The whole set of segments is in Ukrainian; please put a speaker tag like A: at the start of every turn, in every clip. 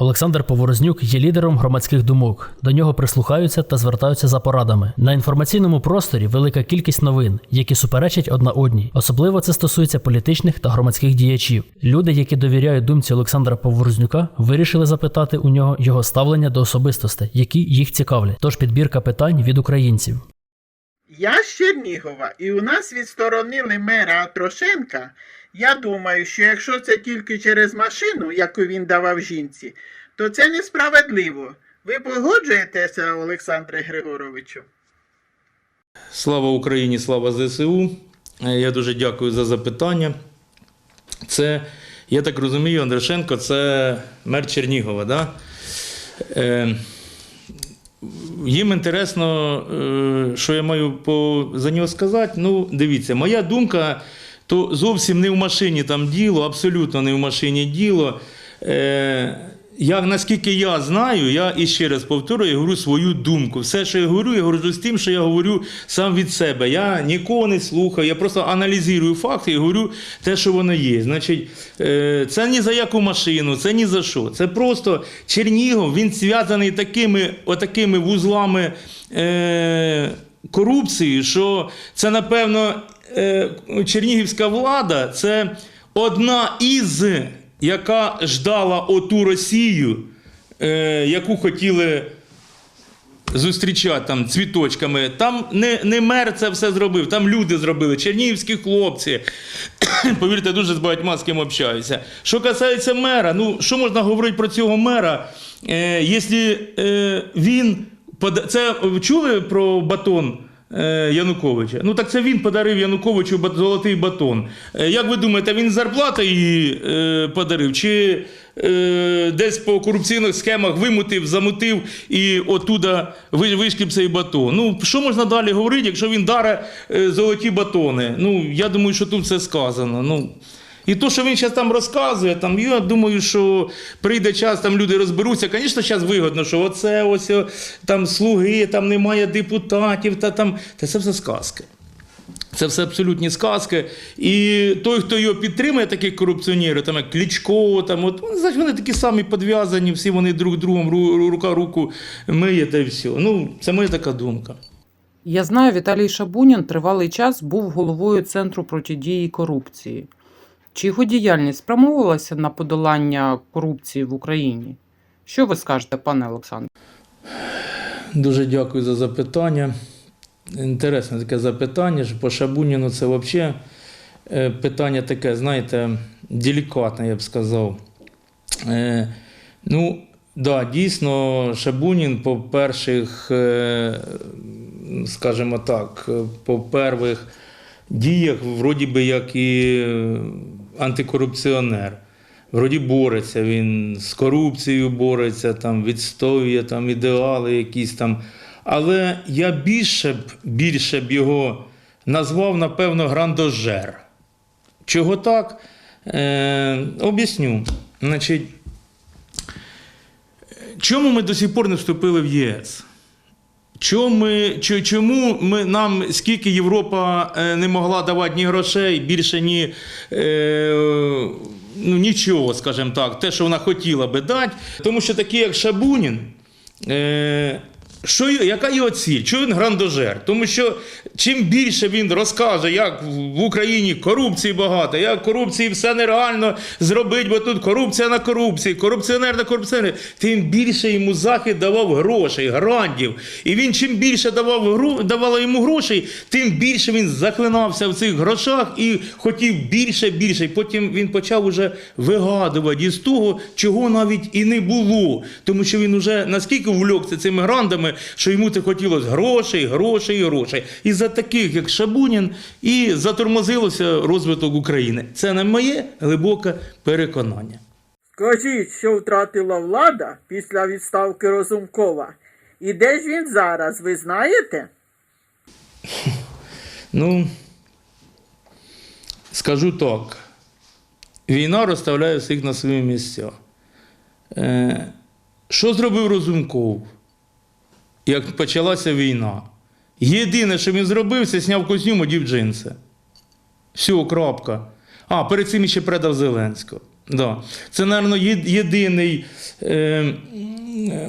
A: Олександр Поворознюк є лідером громадських думок. До нього прислухаються та звертаються за порадами. На інформаційному просторі велика кількість новин, які суперечать одна одній. Особливо це стосується політичних та громадських діячів. Люди, які довіряють думці Олександра Поворознюка, вирішили запитати у нього його ставлення до особистостей, які їх цікавлять. Тож підбірка питань від українців.
B: Я Чернігова, і у нас відсторонили мера Трошенка. Я думаю, що якщо це тільки через машину, яку він давав жінці, то це несправедливо. Ви погоджуєтеся, Олександре Григоровичу?
C: Слава Україні, слава ЗСУ. Я дуже дякую за запитання. Це, я так розумію, Андрашенко це мер Чернігова. Да? Е, їм інтересно, е, що я маю по, за нього сказати. Ну, дивіться, моя думка, то зовсім не в машині там діло, абсолютно не в машині діло. Е, я, наскільки я знаю, я і ще раз повторюю, я говорю свою думку. Все, що я говорю, я говорю з тим, що я говорю сам від себе. Я нікого не слухаю, я просто аналізую факти і говорю те, що воно є. Значить, е, це ні за яку машину, це ні за що. Це просто Чернігов, він зв'язаний такими, отакими вузлами е, корупції, що це, напевно, чернігівська влада це одна із яка ждала оту Росію, е, яку хотіли зустрічати там цвіточками. Там не, не мер це все зробив, там люди зробили, чернігівські хлопці. Повірте, дуже з багатьма з ким общаюся. Що касається мера, ну що можна говорити про цього мера, е, якщо е, він це чули про батон? Е, Януковича. Ну так це він подарив Януковичу золотий батон. Е, Як ви думаєте, він зарплата її е, подарив? Чи десь по корупційних схемах вимутив, замутив і отуда вишкіп цей батон? Ну, що можна далі говорити, якщо він даре золоті батони? Ну, я думаю, що тут все сказано. Ну, і то, що він зараз там розказує, там, я думаю, що прийде час, там люди розберуться. Звісно, зараз вигодно, що оце ось там слуги, там немає депутатів, та там. Та це все сказки. Це все абсолютні сказки. І той, хто його підтримує, таких корупціонерів, там як Кличко, там, от, вони, значить, вони такі самі підв'язані, всі вони друг другом ру- рука руку миє та все. Ну, це моя така думка.
D: Я знаю, Віталій Шабунін тривалий час був головою Центру протидії корупції. Чи його діяльність спрямовувалася на подолання корупції в Україні? Що ви скажете, пане Олександре?
C: Дуже дякую за запитання. Інтересне таке запитання. По Шабуніну це взагалі е, питання таке, знаєте, делікатне, я б сказав. Е, Ну, да, дійсно, Шабунін по перших, е, скажімо так, по перших діях, вроді би, як і антикорупціонер. Вроді бореться, він з корупцією бореться, там, відстоює там, ідеали якісь там. Але я більше б, більше б його назвав, напевно, грандожер. Чого так? Е, об'ясню. Значить, чому ми до сих пор не вступили в ЄС? Чому чому ми, нам скільки Європа е, не могла давати ні грошей, більше ні, е, ну, нічого, скажімо так, те, що вона хотіла би дати. Тому що такі, як Шабунін, е, що, яка його ціль? Чого він грандожер? Тому що чим більше він розкаже, як в Україні корупції багато, як корупції все нереально зробити, бо тут корупція на корупції, корупціонер на корупціонер, тим більше йому захід давав грошей, грандів. І він чим більше давав давало йому грошей, тим більше він заклинався в цих грошах і хотів більше, більше. І потім він почав уже вигадувати із того, чого навіть і не було. Тому що він уже наскільки увлекся цими грандами, що йому це хотілося грошей, грошей, грошей. І за таких, як Шабунін, і затормозилося розвиток України. Це не моє глибоке переконання.
B: Скажіть, що втратила влада після відставки Розумкова? І де ж він зараз, ви знаєте?
C: Ну, скажу так. Війна розставляє всіх на свої місця. Е, що зробив Розумков, як почалася війна? Єдине, що він зробив, це зняв костюм, одів джинси. Все, крапка. А, перед цим ще предав Зеленського. Да. Це, мабуть, єдиний е,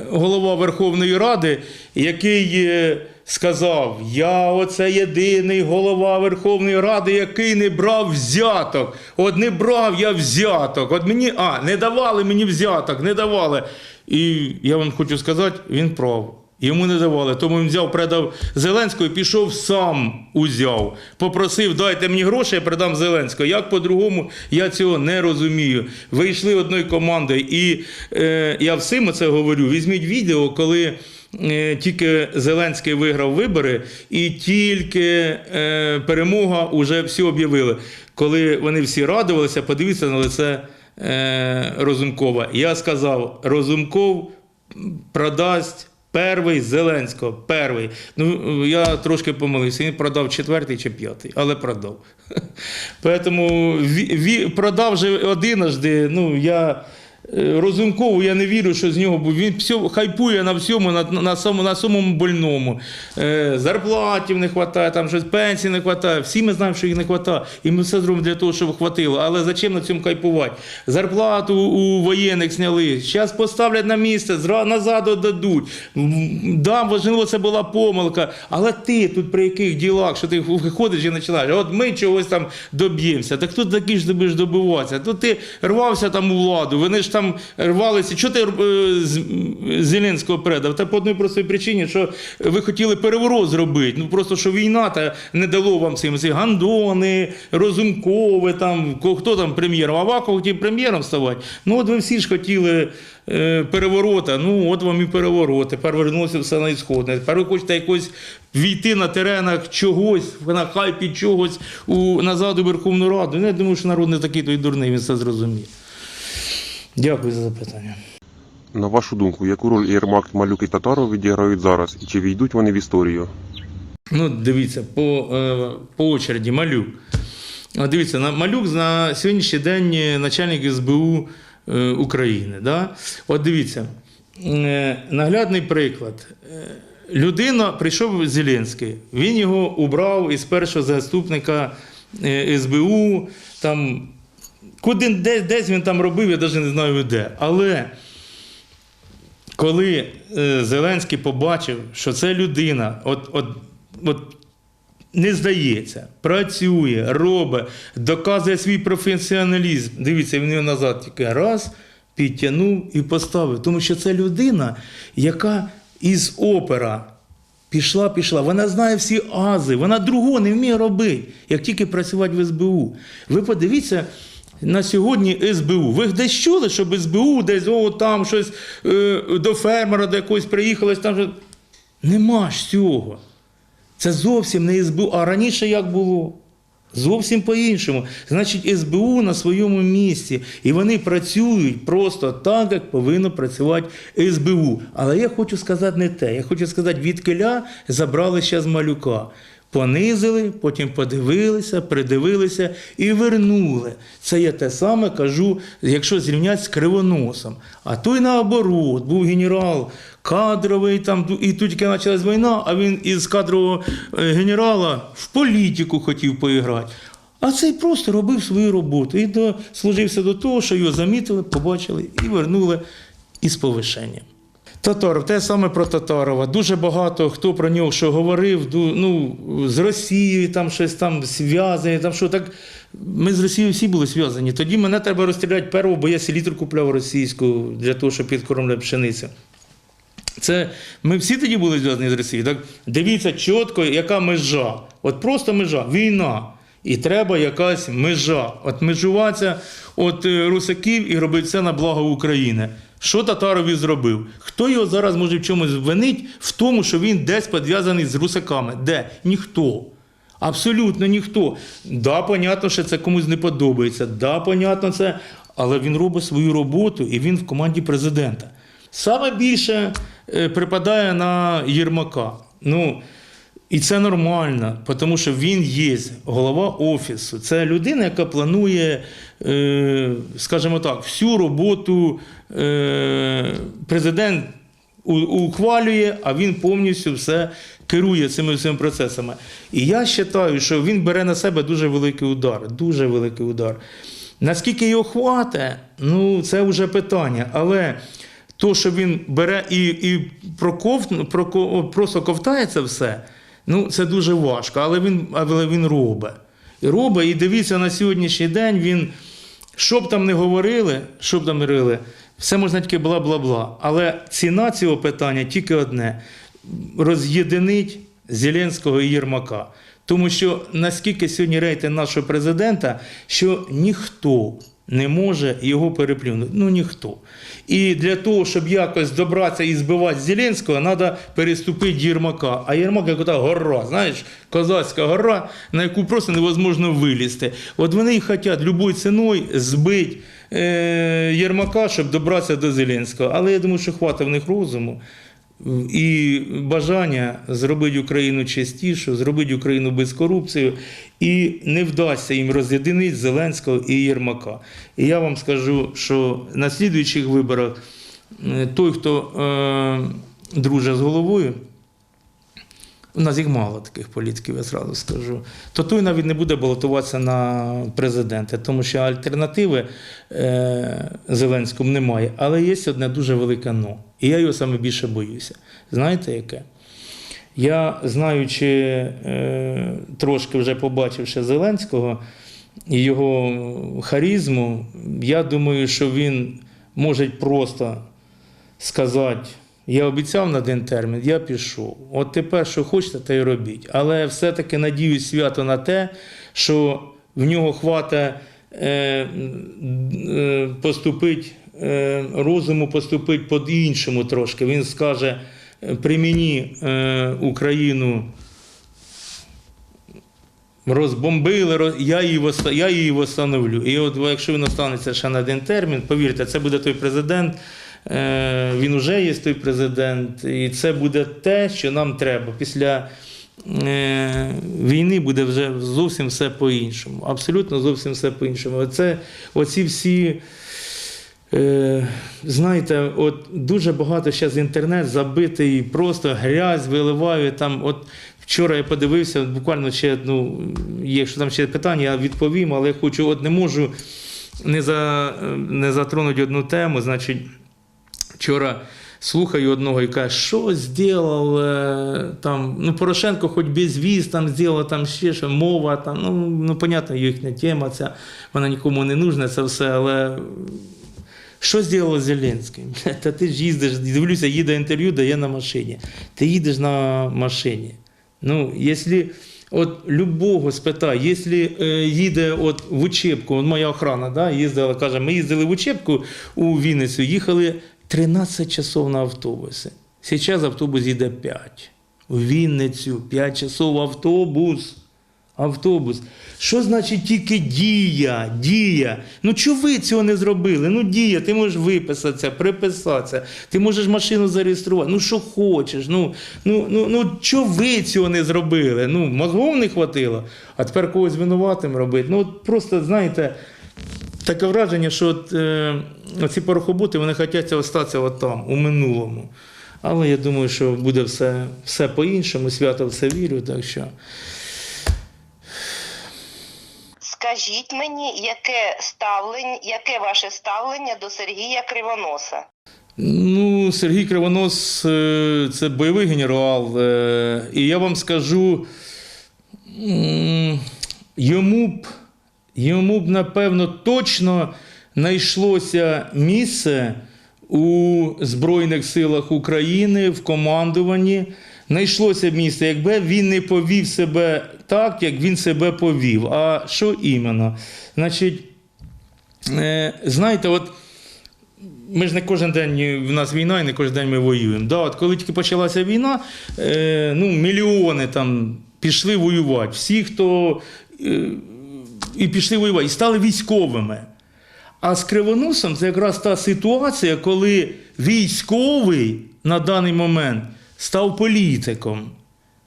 C: голова Верховної Ради, який е, сказав: Я оце єдиний голова Верховної Ради, який не брав взяток. От не брав я взяток. От мені, а, не давали мені взяток, не давали. І я вам хочу сказати, він прав. Йому не давали, тому він взяв, передав Зеленського і пішов сам узяв. Попросив, дайте мені гроші, я передам Зеленського. Як по-другому, я цього не розумію. Вийшли одною командою. І е, я всім це говорю. Візьміть відео, коли е, тільки Зеленський виграв вибори, і тільки е, перемога вже всі об'явили. Коли вони всі радувалися, подивіться на лице е, Розумкова. Я сказав, Розумков продасть. Перший Зеленського, перший. Ну, я трошки помилився, він продав четвертий чи п'ятий, але продав. Тому продав же одиножди. Ну, я Розумкову я не вірю, що з нього був. Він все, хайпує на всьому, на, на, самому, на самому больному. Е, зарплатів не вистачає, там щось пенсій не вистачає. Всі ми знаємо, що їх не вистачає. І ми все зробимо для того, щоб хватило. Але зачем на цьому хайпувати? Зарплату у воєнних зняли. Зараз поставлять на місце, назад дадуть. Да, можливо, це була помилка. Але ти тут при яких ділах, що ти виходиш і починаєш, от ми чогось там доб'ємося. Так хто такий ж ти будеш добиватися? Тут ти рвався там у владу, вони ж там рвалися. Чого ти е, Зеленського передав? Та по одній простій причині, що ви хотіли переворот зробити. Ну просто що війна та не дало вам цим ці гандони, розумкове, там хто там прем'єром? Аваков хотів прем'єром ставати. Ну от ви всі ж хотіли е, переворота. Ну от вам і переворот. Тепер вернулося все на ісходне. Тепер ви хочете якось війти на теренах чогось, на хайпі чогось у назад у Верховну Раду. Ну, я думаю, що народ не такий той дурний, він це зрозуміє. Дякую за запитання.
E: На вашу думку, яку роль Єрмак, Малюк і Татаров відіграють зараз, і чи війдуть вони в історію?
C: Ну, дивіться, по, е, по очереді малюк. Дивіться, малюк на сьогоднішній день начальник СБУ е, України. Да? От дивіться, е, наглядний приклад. Людина прийшов Зеленський, він його убрав із першого заступника СБУ. Там, куди, десь, десь він там робив, я навіть не знаю де. Але коли е, Зеленський побачив, що це людина, от, от, от не здається, працює, робить, доказує свій професіоналізм. Дивіться, він його назад тільки раз підтягнув і поставив. Тому що це людина, яка із опера пішла, пішла. Вона знає всі ази, вона другого не вміє робити, як тільки працювати в СБУ. Ви подивіться. На сьогодні СБУ. Ви десь чули, щоб СБУ десь о, там щось е, до фермера до якогось приїхалось, там же. Нема ж цього. Це зовсім не СБУ. А раніше як було? Зовсім по-іншому. Значить, СБУ на своєму місці. І вони працюють просто так, як повинно працювати СБУ. Але я хочу сказати не те. Я хочу сказати, від забрали ще з малюка. Понизили, потім подивилися, придивилися і вернули. Це я те саме кажу, якщо зрівняти з кривоносом. А той наоборот, був генерал кадровий, там, і тут тільки почалась війна, а він із кадрового е, генерала в політику хотів поіграти. А цей просто робив свою роботу і дослужився до того, що його замітили, побачили і вернули із повишенням. Татаров, те саме про Татарова. Дуже багато хто про нього що говорив, ну, з Росією там щось там зв'язані, там що так. Ми з Росією всі були зв'язані. Тоді мене треба розстріляти першого, бо я селітру купляв російську для того, щоб підкормляти пшеницю. Це ми всі тоді були зв'язані з Росією. Так дивіться чітко, яка межа. От просто межа, війна. І треба якась межа. От межуватися от е, русаків і робити все на благо України. Що Татарові зробив? Хто його зараз може в чомусь винить в тому, що він десь підв'язаний з русаками? Де? Ніхто. Абсолютно ніхто. Да, понятно, що це комусь не подобається. Да, понятно, це. Але він робить свою роботу і він в команді президента. Саме більше е, припадає на Єрмака. Ну, і це нормально, тому що він є голова офісу. Це людина, яка планує, е, скажімо так, всю роботу е, президент ухвалює, а він повністю все керує цими всіми процесами. І я вважаю, що він бере на себе дуже великий удар. Дуже великий удар. Наскільки його хватить, ну це вже питання. Але то, що він бере і, і проковт, проко- просто ковтає це все, ну це дуже важко. Але він, але він робить. І робить, і дивіться, на сьогоднішній день він, що б там не говорили, що б там говорили, все можна тільки бла-бла-бла. Але ціна цього питання тільки одне: роз'єдинить Зеленського і Єрмака. Тому що наскільки сьогодні рейтинг нашого президента, що ніхто не може його переплюнути. Ну ніхто. І для того, щоб якось добратися і збивати Зеленського, треба переступити Єрмака. А Єрмак як ота гора, знаєш, козацька гора, на яку просто невозможно вилізти. От вони і хочуть любою ціною збити е, Єрмака, щоб добратися до Зеленського. Але я думаю, що хватить в них розуму і бажання зробити Україну чистішу, зробити Україну без корупції, і не вдасться їм роз'єдинити Зеленського і Єрмака. І я вам скажу, що на слідуючих виборах е, той, хто е, друже з головою, у нас їх мало таких політиків, я зразу скажу. То той навіть не буде балотуватися на президента, тому що альтернативи е, Зеленському немає. Але є одне дуже велике но. І я його саме більше боюся. Знаєте яке? Я, знаючи, е, трошки вже побачивши Зеленського і його харизму, я думаю, що він може просто сказати: я обіцяв на один термін, я пішов. От тепер, що хочете, те й робіть. Але все-таки надіюсь свято на те, що в нього хватить е, е, поступить е, розуму, поступить по-іншому трошки. Він скаже: при мені Україну. Розбомбили, роз... я, її я її восстановлю. І от якщо він останеться ще на один термін, повірте, це буде той президент, він вже є той президент, і це буде те, що нам треба. Після е, війни буде вже зовсім все по-іншому. Абсолютно зовсім все по-іншому. Оце, оці всі. Е, знаєте, от дуже багато зараз інтернет забитий, просто грязь виливають там. От вчора я подивився, буквально ще, ну, якщо там ще питання, я відповім, але я хочу, от не можу не, за, не затронути одну тему. Значить, вчора слухаю одного і каже, що зробив е, там, ну, Порошенко хоч без віз там зробив, там ще що, мова, там, ну, ну, понятно, їхня тема, ця, вона нікому не нужна, це все, але. Що зробив Зеленський? Та ти ж їздиш, дивлюся, їде інтерв'ю, дає на машині. Ти їдеш на машині. Ну, якщо от любого спитай, якщо е, їде от в учебку, от моя охрана да, їздила, каже, ми їздили в учебку у Вінницю, їхали 13 часов на автобусі. Зараз автобус їде 5. У Вінницю 5 часов автобус. Автобус. Що значить тільки дія? Дія. Ну чого ви цього не зробили? Ну дія, ти можеш виписатися, приписатися, ти можеш машину зареєструвати. Ну що хочеш? Ну ну, ну, ну чого ви цього не зробили? Ну, мозгов не хватило, а тепер когось винуватим робити. Ну от просто знаєте. Таке враження, що от, е, ці порохоботи вони хочуть остатися от там, у минулому. Але я думаю, що буде все, все по-іншому, свято все вірю. Так що.
F: Скажіть мені, яке ставлення, яке ваше ставлення до Сергія Кривоноса?
C: Ну, Сергій Кривонос е, це бойовий генерал. е, І я вам скажу, йому б, йому б, напевно, точно знайшлося місце у Збройних силах України в командуванні. Знайшлося місце, якби він не повів себе так, як він себе повів. А що іменно? Значить, е, знаєте, от ми ж не кожен день в нас війна, і не кожен день ми воюємо. Да, от коли тільки почалася війна, е, ну, мільйони там пішли воювати. Всі, хто е, і пішли воювати, і стали військовими. А з кривоносом це якраз та ситуація, коли військовий на даний момент став політиком.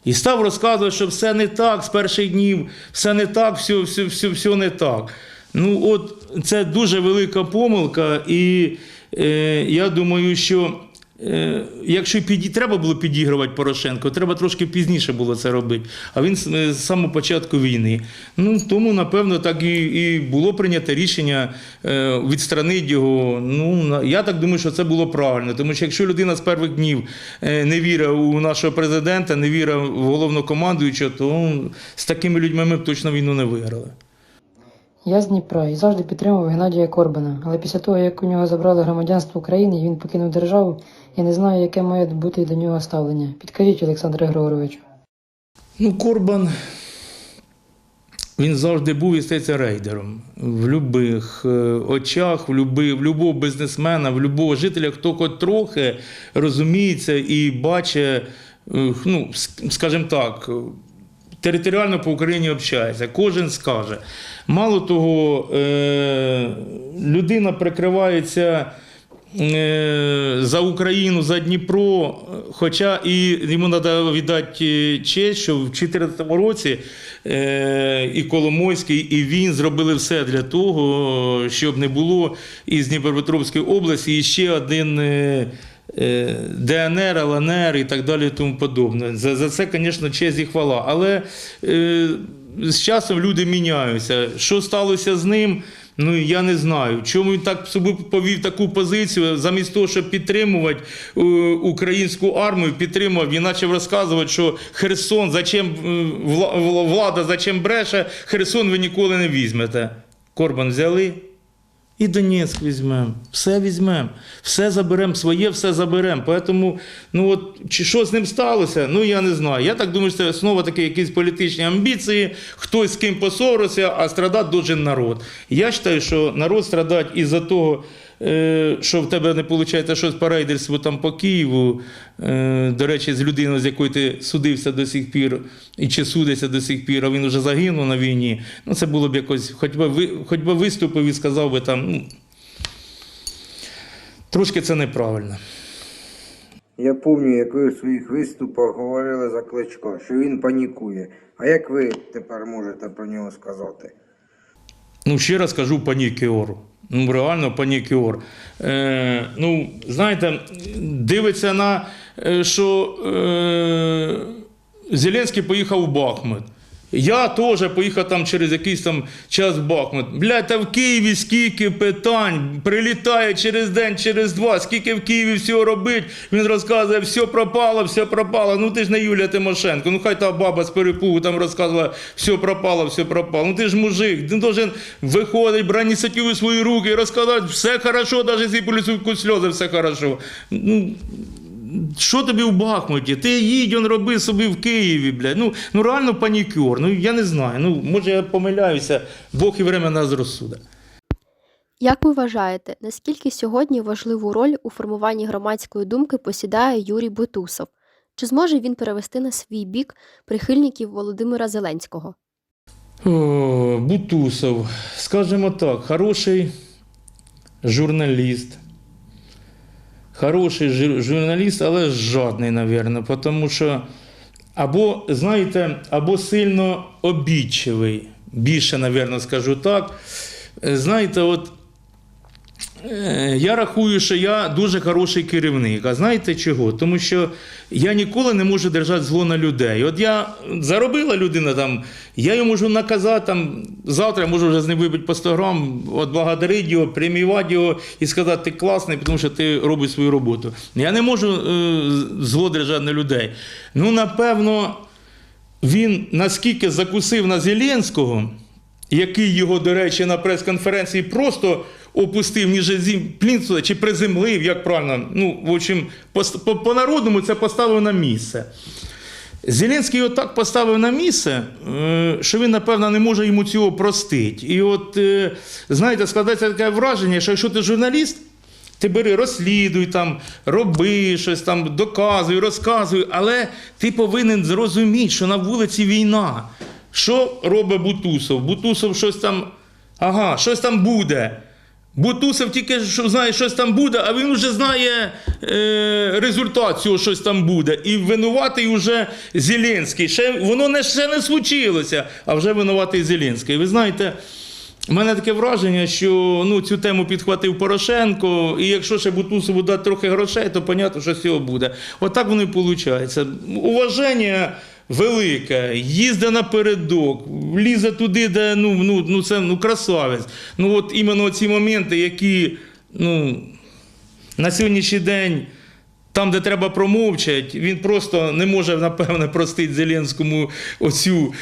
C: І став розказувати, що все не так з перших днів, все не так, все, все, все, все не так. Ну, от це дуже велика помилка, і е, я думаю, що якщо піді... треба було підігрувати Порошенко, треба трошки пізніше було це робити. А він з е, самого початку війни. Ну тому, напевно, так і, і було прийнято рішення е, відстранити його. Ну я так думаю, що це було правильно. Тому що якщо людина з перших днів е, не вірив у нашого президента, не вірив в головнокомандуючого, то з такими людьми ми б точно війну не виграли.
G: Я з Дніпра і завжди підтримував Геннадія Корбана, але після того, як у нього забрали громадянство України і він покинув державу, я не знаю, яке має бути до нього ставлення. Підкажіть, Олександре Григоровичу.
C: Ну, Корбан. Він завжди був і стається рейдером. В будь-яких очах, в люби, в любого бізнесмена, в любого жителя, хто хоч трохи розуміється і бачить, е, ну, скажімо так, територіально по Україні общається. Кожен скаже. Мало того, е, людина прикривається е, за Україну, за Дніпро, хоча і йому треба віддати честь, що в 2014 році е, і Коломойський, і він зробили все для того, щоб не було із Дніпропетровської області і ще один. Е, ДНР, ЛНР і так далі, і тому подобне. За, за це, звісно, честь і хвала. Але е, з часом люди міняються. Що сталося з ним? Ну я не знаю. Чому він так собі повів таку позицію, замість того, щоб підтримувати е, українську армію, підтримував і почав розказувати, що Херсон, зачем е, вла- вла- влада, зачем бреше, Херсон ви ніколи не візьмете. Корбан взяли. І Донецьк візьмемо, все візьмемо, все заберемо, своє все заберемо. Тому, ну от чи що з ним сталося, ну я не знаю. Я так думаю, що це знову таки якісь політичні амбіції, хтось з ким поссорився, а страдати должен народ. Я вважаю, що народ страдать із-за того, що в тебе не виходить щось по рейдерству там по Києву. Е, До речі, з людиною, з якою ти судився до сих пір, і чи судиться до сих пір, а він вже загинув на війні. Ну, це було б якось, хоч би, хоч би виступив і сказав би там, ну, трошки це неправильно.
H: Я пам'ятаю, як ви в своїх виступах говорили за Кличко, що він панікує. А як ви тепер можете про нього сказати?
C: Ну, ще раз кажу панікіор. Ну, реально панікюр. Е, ну, знаєте, дивиться на, е, що е, Зеленський поїхав в Бахмут. Я теж поїхав там через якийсь там час Бахмут. Блядь, та в Києві скільки питань, прилітає через день, через два, скільки в Києві всього робить. Він розказує, все пропало, все пропало. Ну ти ж не Юлія Тимошенко. Ну хай та баба з перепугу там розказувала, все пропало, все пропало. Ну ти ж мужик, ти должен виходити, брати ініціативу в свої руки і розказати, все хорошо, навіть якщо полюсують сльози, все хорошо. Ну, що тобі в Бахмуті? Ти їдь, он роби собі в Києві, блядь. Ну, ну реально панікюр. Ну я не знаю. Ну, може я помиляюся, Бог і время нас розсуде.
I: Як ви вважаєте, наскільки сьогодні важливу роль у формуванні громадської думки посідає Юрій Бутусов? Чи зможе він перевести на свій бік прихильників Володимира Зеленського?
C: О, Бутусов, скажімо так, хороший журналіст. Хороший журналіст, але жадний, мабуть, тому що або, знаєте, або сильно обічливий. більше, мабуть, скажу так. Е, Знаєте, от Я рахую, що я дуже хороший керівник. А знаєте чого? Тому що я ніколи не можу держати зло на людей. От я заробила людина там, я його можу наказати там, завтра можу вже з ним вибити по 100 грам, от благодарити його, преміювати його і сказати, ти класний, тому що ти робиш свою роботу. Я не можу е, зло держати на людей. Ну, напевно, він наскільки закусив на Зеленського, який його, до речі, на прес-конференції просто опустив ніже зім плінцу чи приземлив, як правильно. Ну, в общем, по-народному це поставив на місце. Зеленський його так поставив на місце, е, що він, напевно, не може йому цього простити. І от, е, знаєте, складається таке враження, що якщо ти журналіст, ти бери, розслідуй там, роби щось там, доказуй, розказуй, але ти повинен зрозуміти, що на вулиці війна. Що робить Бутусов? Бутусов щось там, ага, щось там буде. Бутусов тільки що знає, щось там буде, а він вже знає е, результат цього, щось там буде. І винуватий вже Зеленський. Ще, воно не, ще не случилося, а вже винуватий Зеленський. Ви знаєте, У мене таке враження, що ну, цю тему підхватив Порошенко, і якщо ще Бутусову дати трохи грошей, то понятно, що з цього буде. Отак воно і виходить. Уваження велике, їздить напередок, лізе туди, де ну, ну, ну це ну, красавець. Ну от іменно ці моменти, які ну, на сьогоднішній день. Там, де треба промовчати, він просто не може, напевне, простити Зеленському оцю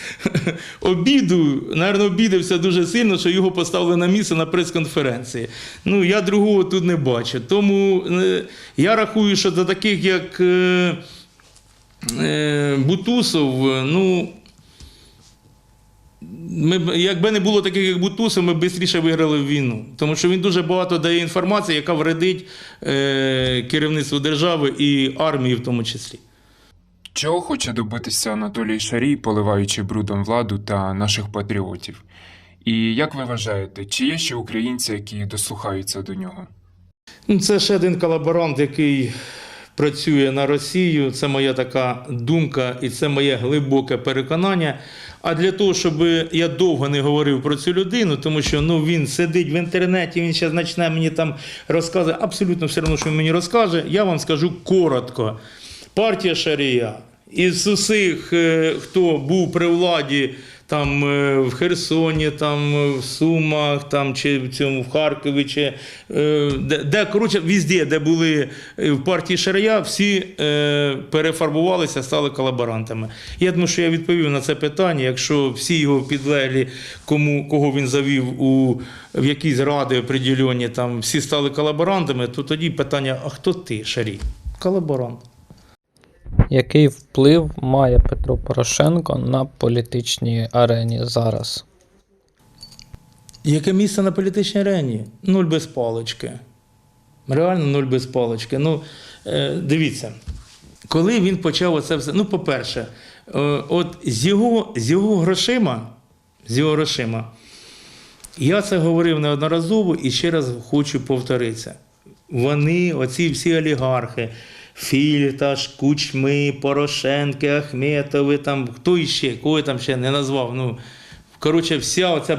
C: обіду. Наверно, обідався дуже сильно, що його поставили на місце на прес-конференції. Ну, я другого тут не бачу. Тому е, я рахую, що до таких, як е, е, Бутусов, е, ну. Ми, якби не було таких, як Бутусов, ми б швидше виграли війну. Тому що він дуже багато дає інформації, яка вредить е, керівництву держави і армії в тому числі.
J: Чого хоче добитися Анатолій Шарій, поливаючи брудом владу та наших патріотів? І як ви вважаєте, чи є ще українці, які дослухаються до нього?
C: Ну, Це ще один колаборант, який працює на Росію. Це моя така думка і це моє глибоке переконання. А для того, щоб я довго не говорив про цю людину, тому що ну, він сидить в інтернеті, він зараз почне мені там розказувати, абсолютно все одно, що він мені розкаже, я вам скажу коротко. Партія Шарія із усіх, е, хто був при владі там е, в Херсоні, там е, в Сумах, там чи в цьому в Харкові, чи е, де, де коротше, везде, де були в партії Шарія, всі е, перефарбувалися, стали колаборантами. Я думаю, що я відповів на це питання. Якщо всі його підлеглі, кому кого він завів у в якісь ради определені, там всі стали колаборантами, то тоді питання: а хто ти, Шарій? Колаборант.
K: Який вплив має Петро Порошенко на політичній арені зараз?
C: Яке місце на політичній арені? Нуль без палички. Реально нуль без палички. Ну, е, дивіться, коли він почав оце все. Ну, по-перше, е, от з його, з його грошима, з його грошима, я це говорив неодноразово і ще раз хочу повторитися. Вони, оці всі олігархи, Фільташ, Кучми, Порошенки, Ахметови, там, хто іще, кого я там ще не назвав. Ну, коротше, вся оця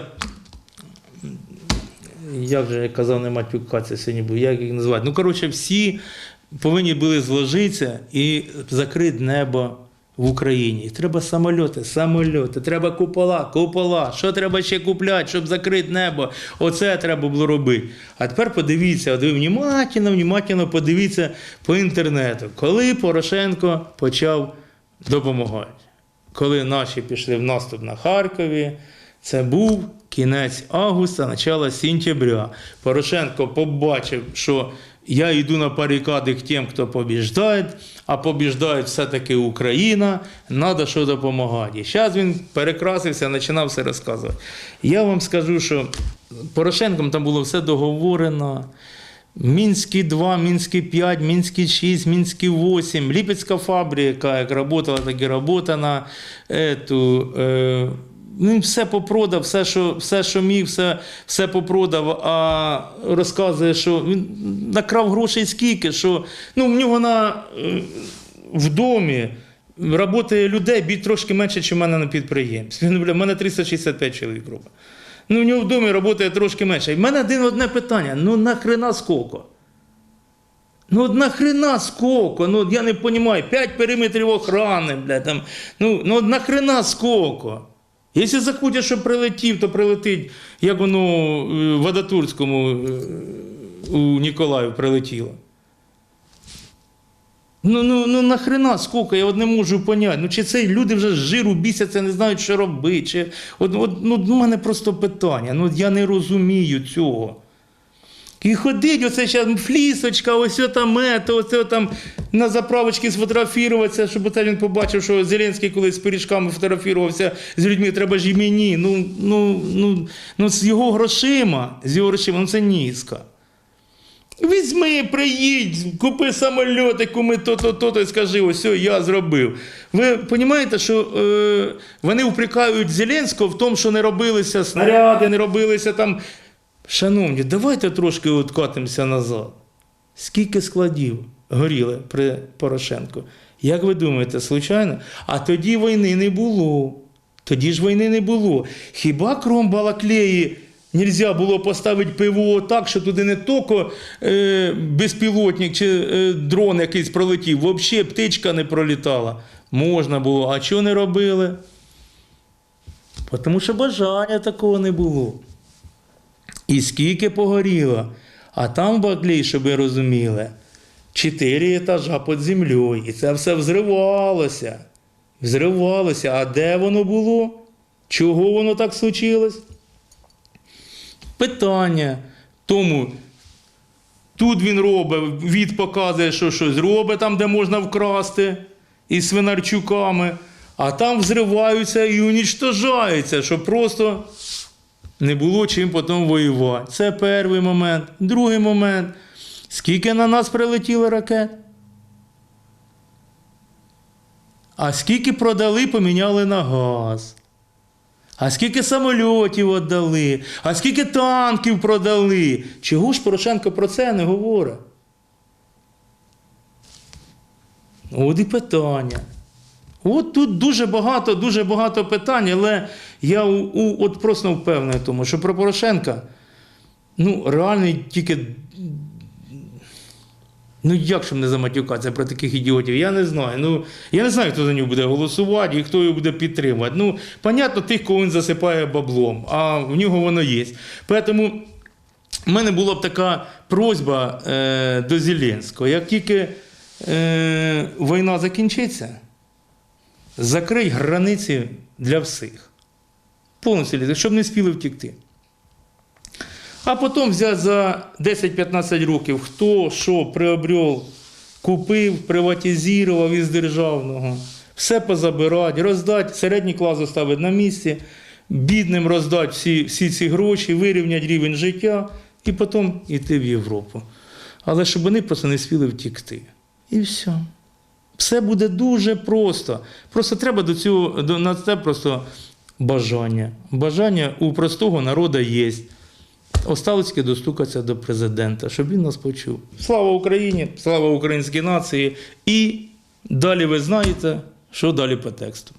C: як же я казав, не матюка, це сьогодні був, як їх називати. Ну, коротше, всі повинні були зложитися і закрити небо в Україні. Треба самольоти, самольоти, треба купола, купола. Що треба ще купляти, щоб закрити небо? Оце треба було робити. А тепер подивіться, от ви внимательно, внимательно подивіться по інтернету, коли Порошенко почав допомагати. Коли наші пішли в наступ на Харкові, це був кінець августа, начало сентября. Порошенко побачив, що я йду на барикади к тим, хто побіждає, а побіждає все-таки Україна, треба що допомагати. І зараз він перекрасився, починав все розказувати. Я вам скажу, що Порошенком там було все договорено. Мінський 2, Мінський 5, Мінський 6, Мінський 8, Ліпецька фабрика, як працювала, так і е, він все попродав, все, що, все, що міг, все, все попродав, а розказує, що він накрав грошей скільки, що ну, в нього на, е, в домі працює людей бій трошки менше, ніж в мене на підприємстві. Ну, бля, в мене 365 чоловік робить. Ну, в нього в домі працює трошки менше. І в мене один одне питання: ну нахрена скільки? Ну от нахрена скільки? Ну я не розумію, 5 периметрів охорони, бля, там. Ну, ну от нахрена скільки? Якщо захоче, щоб прилетів, то прилетить, як воно е, в Адатурському е, у Ніколаїв прилетіло. Ну, ну, ну нахрена скільки, я от не можу поняти. Ну, чи це люди вже з жиру бісяться, не знають, що робити. Чи... От, от, ну, в мене просто питання. Ну, я не розумію цього. І ходить, оце зараз флісочка, ось там мето, ось там на заправочці сфотографуватися, щоб оце він побачив, що Зеленський колись з пиріжками фотографувався з людьми, треба ж і мені. Ну, ну, ну, ну з його грошима, з його грошима, ну це низько. Візьми, приїдь, купи самоліт, куми то-то, то-то і скажи, ось я зробив. Ви розумієте, що е, вони впрекають Зеленського в тому, що не робилися снаряди, не робилися там. Шановні, давайте трошки откатимося назад. Скільки складів горіли при Порошенку? Як ви думаєте, случайно? А тоді війни не було. Тоді ж війни не було. Хіба кром Балаклеї нельзя було поставити ПВО так, що туди не тільки е, безпілотник чи е, дрон якийсь пролетів, взагалі птичка не пролітала. Можна було, а чого не робили? Тому що бажання такого не було. І скільки погоріло. А там Баклей, щоб ви розуміли, чотири етажа під землею. І це все взривалося. Взривалося. А де воно було? Чого воно так случилось? Питання. Тому тут він робить, від показує, що щось робить там, де можна вкрасти із свинарчуками, а там взриваються і унічтожаються, щоб просто не було чим потім воювати. Це перший момент. Другий момент. Скільки на нас прилетіло ракет? А скільки продали, поміняли на газ? А скільки самольотів віддали? А скільки танків продали? Чого ж Порошенко про це не говорить? От і питання. От тут дуже багато, дуже багато питань, але я у, у, от просто впевнений тому, що про Порошенка ну, реально тільки. Ну, як щоб не заматюкатися про таких ідіотів? Я не знаю. Ну, я не знаю, хто за нього буде голосувати і хто його буде підтримувати. Ну, понятно, тих, кого він засипає баблом, а в нього воно є. Тому в мене була б така просьба е, до Зеленського. Як тільки е, війна закінчиться, закрий границі для всіх. Повністю, щоб не спіли втікти. А потім взяти за 10-15 років, хто що приобрел, купив, приватизував із державного, все позабирати, роздати, середній клас оставити на місці, бідним роздати всі, всі ці гроші, вирівняти рівень життя і потім йти в Європу. Але щоб вони просто не спіли втікти. І все. Все буде дуже просто. Просто треба до цього до, на це просто бажання. Бажання у простого народу є. Осталось достукатися до президента, щоб він нас почув. Слава Україні! Слава українській нації! І далі ви знаєте, що далі по тексту.